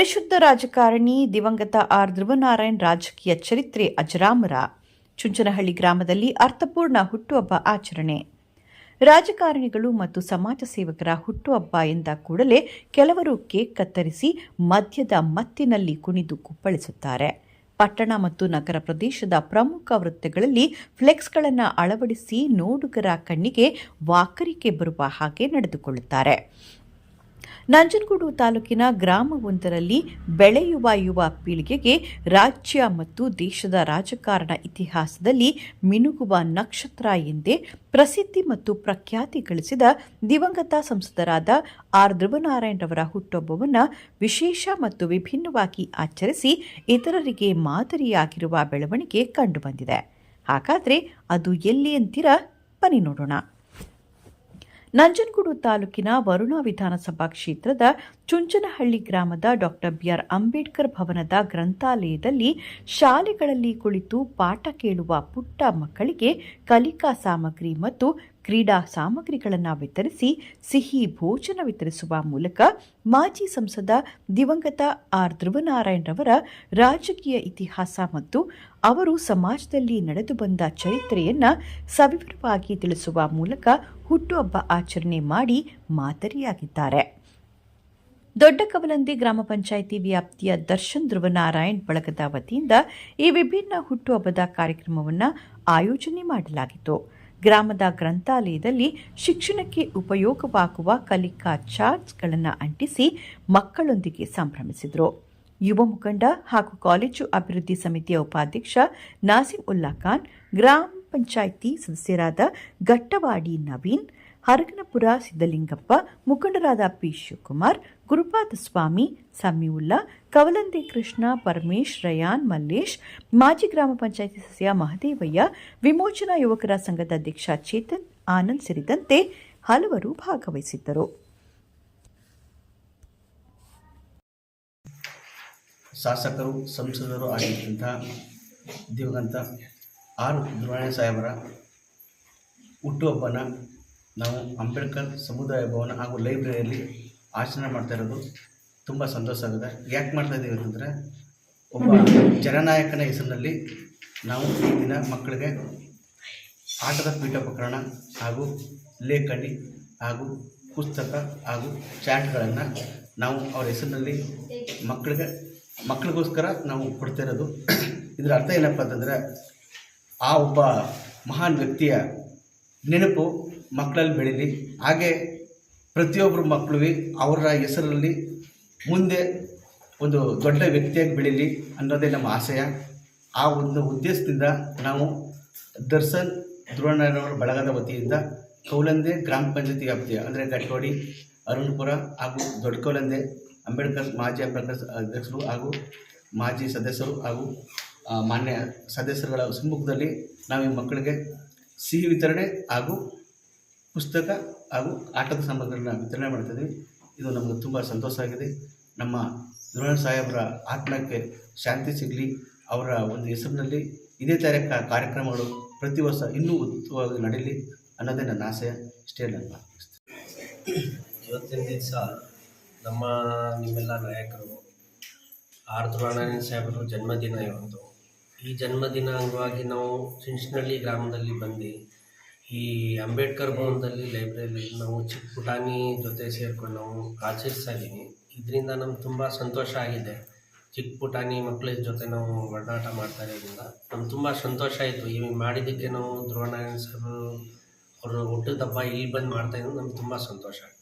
ಪರಿಶುದ್ಧ ರಾಜಕಾರಣಿ ದಿವಂಗತ ಆರ್ ಧ್ರುವನಾರಾಯಣ್ ರಾಜಕೀಯ ಚರಿತ್ರೆ ಅಜರಾಮರ. ಚುಂಚನಹಳ್ಳಿ ಗ್ರಾಮದಲ್ಲಿ ಅರ್ಥಪೂರ್ಣ ಹುಟ್ಟುಹಬ್ಬ ಆಚರಣೆ. ರಾಜಕಾರಣಿಗಳು ಮತ್ತು ಸಮಾಜ ಸೇವಕರ ಹುಟ್ಟುಹಬ್ಬ ಎಂದ ಕೂಡಲೇ ಕೆಲವರು ಕೇಕ್ ಕತ್ತರಿಸಿ ಮದ್ಯದ ಮತ್ತಿನಲ್ಲಿ ಕುಣಿದು ಕುಪ್ಪಳಿಸುತ್ತಾರೆ. ಪಟ್ಟಣ ಮತ್ತು ನಗರ ಪ್ರದೇಶದ ಪ್ರಮುಖ ವೃತ್ತಗಳಲ್ಲಿ ಫ್ಲೆಕ್ಸ್ಗಳನ್ನು ಅಳವಡಿಸಿ ನೋಡುಗರ ಕಣ್ಣಿಗೆ ವಾಕರಿಕೆ ಬರುವ ಹಾಗೆ ನಡೆದುಕೊಳ್ಳುತ್ತಾರೆ. ನಂಜನಗೂಡು ತಾಲೂಕಿನ ಗ್ರಾಮವೊಂದರಲ್ಲಿ ಬೆಳೆಯುವ ಯುವ ಪೀಳಿಗೆಗೆ ರಾಜ್ಯ ಮತ್ತು ದೇಶದ ರಾಜಕಾರಣ ಇತಿಹಾಸದಲ್ಲಿ ಮಿನುಗುವ ನಕ್ಷತ್ರ ಎಂದೇ ಪ್ರಸಿದ್ಧಿ ಮತ್ತು ಪ್ರಖ್ಯಾತಿ ಗಳಿಸಿದ ದಿವಂಗತ ಸಂಸದರಾದ ಆರ್ ಧ್ರುವನಾರಾಯಣರವರ ಹುಟ್ಟುಹಬ್ಬವನ್ನು ವಿಶೇಷ ಮತ್ತು ವಿಭಿನ್ನವಾಗಿ ಆಚರಿಸಿ ಇತರರಿಗೆ ಮಾದರಿಯಾಗಿರುವ ಬೆಳವಣಿಗೆ ಕಂಡುಬಂದಿದೆ. ಹಾಗಾದರೆ ಅದು ಎಲ್ಲಿ ಅಂತೀರಾ? ಬನ್ನಿ ನೋಡೋಣ. ನಂಜನಗೂಡು ತಾಲೂಕಿನ ವರುಣಾ ವಿಧಾನಸಭಾ ಕ್ಷೇತ್ರದ ಚುಂಚನಹಳ್ಳಿ ಗ್ರಾಮದ ಡಾಕ್ಟರ್ ಬಿಆರ್ ಅಂಬೇಡ್ಕರ್ ಭವನದ ಗ್ರಂಥಾಲಯದಲ್ಲಿ ಶಾಲೆಗಳಲ್ಲಿ ಕುಳಿತು ಪಾಠ ಕೇಳುವ ಪುಟ್ಟ ಮಕ್ಕಳಿಗೆ ಕಲಿಕಾ ಸಾಮಗ್ರಿ ಮತ್ತು ಕ್ರೀಡಾ ಸಾಮಗ್ರಿಗಳನ್ನು ವಿತರಿಸಿ ಸಿಹಿ ಭೋಜನ ವಿತರಿಸುವ ಮೂಲಕ ಮಾಜಿ ಸಂಸದ ದಿವಂಗತ ಆರ್ ಧ್ರುವನಾರಾಯಣರವರ ರಾಜಕೀಯ ಇತಿಹಾಸ ಮತ್ತು ಅವರು ಸಮಾಜದಲ್ಲಿ ನಡೆದು ಬಂದ ಚರಿತ್ರೆಯನ್ನು ಸವಿವರವಾಗಿ ತಿಳಿಸುವ ಮೂಲಕ ಹುಟ್ಟುಹಬ್ಬ ಆಚರಣೆ ಮಾಡಿ ಮಾದರಿಯಾಗಿದ್ದಾರೆ. ದೊಡ್ಡ ಕವಲಂದಿ ಗ್ರಾಮ ಪಂಚಾಯಿತಿ ವ್ಯಾಪ್ತಿಯ ದರ್ಶನ್ ಧ್ರುವನಾರಾಯಣ್ ಬಳಗದ ವತಿಯಿಂದ ಈ ವಿಭಿನ್ನ ಹುಟ್ಟುಹಬ್ಬದ ಕಾರ್ಯಕ್ರಮವನ್ನು ಆಯೋಜನೆ ಮಾಡಲಾಗಿತ್ತು. ಗ್ರಾಮದ ಗ್ರಂಥಾಲಯದಲ್ಲಿ ಶಿಕ್ಷಣಕ್ಕೆ ಉಪಯೋಗವಾಗುವ ಕಲಿಕಾ ಚಾರ್ಟ್ಸ್ಗಳನ್ನು ಅಂಟಿಸಿ ಮಕ್ಕಳೊಂದಿಗೆ ಸಂಭ್ರಮಿಸಿದರು. ಯುವ ಮುಖಂಡ ಹಾಗೂ ಕಾಲೇಜು ಅಭಿವೃದ್ಧಿ ಸಮಿತಿಯ ಉಪಾಧ್ಯಕ್ಷ ನಾಸಿಂ ಉಲ್ಲಾ ಖಾನ್, ಗ್ರಾಮ ಪಂಚಾಯಿತಿ ಸದಸ್ಯರಾದ ಗಟ್ಟವಾಡಿ ನವೀನ್ ಹರಗನಪುರ ಸಿದ್ದಲಿಂಗಪ್ಪ ಮುಖಂಡರಾದ ಪಿ ಶಿವಕುಮಾರ್, ಗುರುಪಾದ ಸ್ವಾಮಿ, ಸಮೀವುಲ್ಲಾ, ಕವಲಂದಿ ಕೃಷ್ಣ, ಪರಮೇಶ್, ರಯಾನ್, ಮಲ್ಲೇಶ್, ಮಾಜಿ ಗ್ರಾಮ ಪಂಚಾಯಿತಿ ಸದಸ್ಯ ಮಹದೇವಯ್ಯ, ವಿಮೋಚನಾ ಯುವಕರ ಸಂಘದ ಅಧ್ಯಕ್ಷ ಚೇತನ್ ಆನಂದ್ ಸೇರಿದಂತೆ ಹಲವರು ಭಾಗವಹಿಸಿದ್ದರು. ಶಾಸಕರು, ಸಂಸದರು ಆಗಿದ್ದಂಥ ದಿವಂಗತ ಆರ್ ಧ್ರುವನಾರಾಯಣ ಸಾಹೇಬರ ಹುಟ್ಟುಹಬ್ಬನ ನಾವು ಅಂಬೇಡ್ಕರ್ ಸಮುದಾಯ ಭವನ ಹಾಗೂ ಲೈಬ್ರರಿಯಲ್ಲಿ ಆಚರಣೆ ಮಾಡ್ತಾ ಇರೋದು ತುಂಬ ಸಂತೋಷ ಆಗಿದೆ ಯಾಕೆ ಮಾಡ್ತಾ ಇದ್ದೀವಿ ಅಂತಂದರೆ, ಒಬ್ಬ ಜನನಾಯಕನ ಹೆಸರಿನಲ್ಲಿ ನಾವು ಈ ದಿನ ಮಕ್ಕಳಿಗೆ ಆಟದ ಪೀಠೋಪಕರಣ ಹಾಗೂ ಲೇಖನಿ ಹಾಗೂ ಪುಸ್ತಕ ಹಾಗೂ ಚಾಟ್ಗಳನ್ನು ನಾವು ಅವರ ಹೆಸರಿನಲ್ಲಿ ಮಕ್ಕಳಿಗೆ, ಮಕ್ಕಳಿಗೋಸ್ಕರ ನಾವು ಕೊಡ್ತಾ ಇರೋದು. ಇದರ ಅರ್ಥ ಏನಪ್ಪ ಅಂತಂದರೆ, ಆ ಒಬ್ಬ ಮಹಾನ್ ವ್ಯಕ್ತಿಯ ನೆನಪು ಮಕ್ಕಳಲ್ಲಿ ಬೆಳೀಲಿ. ಹಾಗೆ ಪ್ರತಿಯೊಬ್ಬರು ಮಕ್ಕಳು ಅವರ ಹೆಸರಲ್ಲಿ ಮುಂದೆ ಒಂದು ದೊಡ್ಡ ವ್ಯಕ್ತಿಯಾಗಿ ಬೆಳೀಲಿ ಅನ್ನೋದೇ ನಮ್ಮ ಆಶಯ. ಆ ಒಂದು ಉದ್ದೇಶದಿಂದ ನಾವು ದರ್ಶನ್ ಧ್ರುವಣ್ಣರವರ ಬಳಗದ ವತಿಯಿಂದ ಕೌಲಂದೆ ಗ್ರಾಮ ಪಂಚಾಯತಿ ವ್ಯಾಪ್ತಿಯ, ಅಂದರೆ ಗಟ್ಟೋಡಿ ಅರುಣ್ಪುರ ಹಾಗೂ ದೊಡ್ಡ ಕೌಲಂದೆ ಅಂಬೇಡ್ಕರ್ ಮಾಜಿ ಅಂಬೇಡ್ಕರ್ ಅಧ್ಯಕ್ಷರು ಹಾಗೂ ಮಾಜಿ ಸದಸ್ಯರು ಹಾಗೂ ಮಾನ್ಯ ಸದಸ್ಯರುಗಳ ಸಮ್ಮುಖದಲ್ಲಿ ನಾವು ಈ ಮಕ್ಕಳಿಗೆ ಸಿಹಿ ವಿತರಣೆ ಹಾಗೂ ಪುಸ್ತಕ ಹಾಗೂ ಆಟದ ಸಾಮಗ್ರಿಗಳನ್ನ ವಿತರಣೆ ಮಾಡ್ತದೆ ಇದು ನಮಗೆ ತುಂಬ ಸಂತೋಷ ಆಗಿದೆ. ನಮ್ಮ ಧ್ರುವಣ ಸಾಹೇಬರ ಆತ್ಮಕ್ಕೆ ಶಾಂತಿ ಸಿಗಲಿ. ಅವರ ಒಂದು ಹೆಸರಿನಲ್ಲಿ ಇದೇ ಥರ ಕಾರ್ಯಕ್ರಮಗಳು ಪ್ರತಿ ವರ್ಷ ಇನ್ನೂ ಉತ್ತಮವಾಗಿ ನಡೀಲಿ ಅನ್ನೋದೇ ನನ್ನ ಆಸೆ. ಇಷ್ಟೇ ನನ್ನ ಇವತ್ತಿನ ದಿವಸ ನಮ್ಮ ನಿಮ್ಮೆಲ್ಲ ನಾಯಕರು ಆರ್ ಧ್ರುವನಾರಾಯಣ ಸಾಹೇಬರು ಜನ್ಮದಿನ ಇವತ್ತು. ಈ ಜನ್ಮದಿನ ಅಂಗವಾಗಿ ನಾವು ಚಿಂಚನಹಳ್ಳಿ ಗ್ರಾಮದಲ್ಲಿ ಬಂದು ಈ ಅಂಬೇಡ್ಕರ್ ಭವನದಲ್ಲಿ ಲೈಬ್ರರಿ ನಾವು ಚಿಕ್ಕ ಪುಟಾಣಿ ಜೊತೆ ಸೇರ್ಕೊಂಡು ನಾವು ಆಚರಿಸ್ತಾ ಇದ್ದೀವಿ. ಇದರಿಂದ ನಮ್ಗೆ ತುಂಬ ಸಂತೋಷ ಆಗಿದೆ. ಚಿಕ್ಕ ಪುಟಾಣಿ ಮಕ್ಕಳ ಜೊತೆ ನಾವು ಒಡನಾಟ ಮಾಡ್ತಾ ಇರೋದ್ರಿಂದ ನಮ್ಗೆ ತುಂಬ ಸಂತೋಷ ಆಯಿತು. ಈ ಮಾಡಿದ್ದಕ್ಕೆ ನಾವು ಧ್ರುವನಾರಾಯಣ ಸರ್ ಅವರು ಹುಟ್ಟಿದ ಹಬ್ಬ ಇಲ್ಲಿ ಬಂದು ಮಾಡ್ತಾ ಇರೋದು ನಮ್ಗೆ ತುಂಬ ಸಂತೋಷ ಆಗಿದೆ